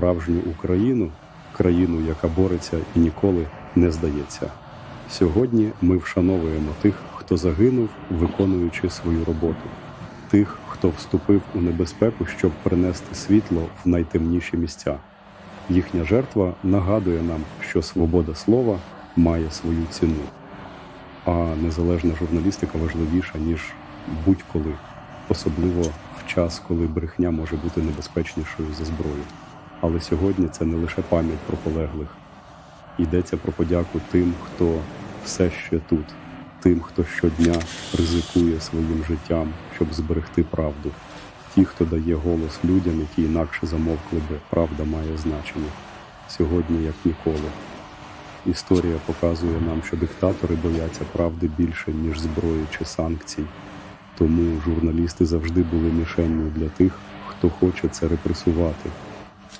справжню Україну, країну, яка бореться і ніколи не здається. Сьогодні ми вшановуємо тих, хто загинув, виконуючи свою роботу, тих, хто вступив у небезпеку, щоб принести світло в найтемніші місця. Їхня жертва нагадує нам, що свобода слова має свою ціну, а незалежна журналістика важливіша, ніж будь-коли, особливо в час, коли брехня може бути небезпечнішою за зброю. Але сьогодні це не лише пам'ять про полеглих, йдеться про подяку тим, хто все ще тут, тим, хто щодня ризикує своїм життям, щоб зберегти правду. Ті, хто дає голос людям, які інакше замовкли би, правда має значення сьогодні, як ніколи. Історія показує нам, що диктатори бояться правди більше, ніж зброї чи санкцій. Тому журналісти завжди були мішенню для тих, хто хоче це репресувати,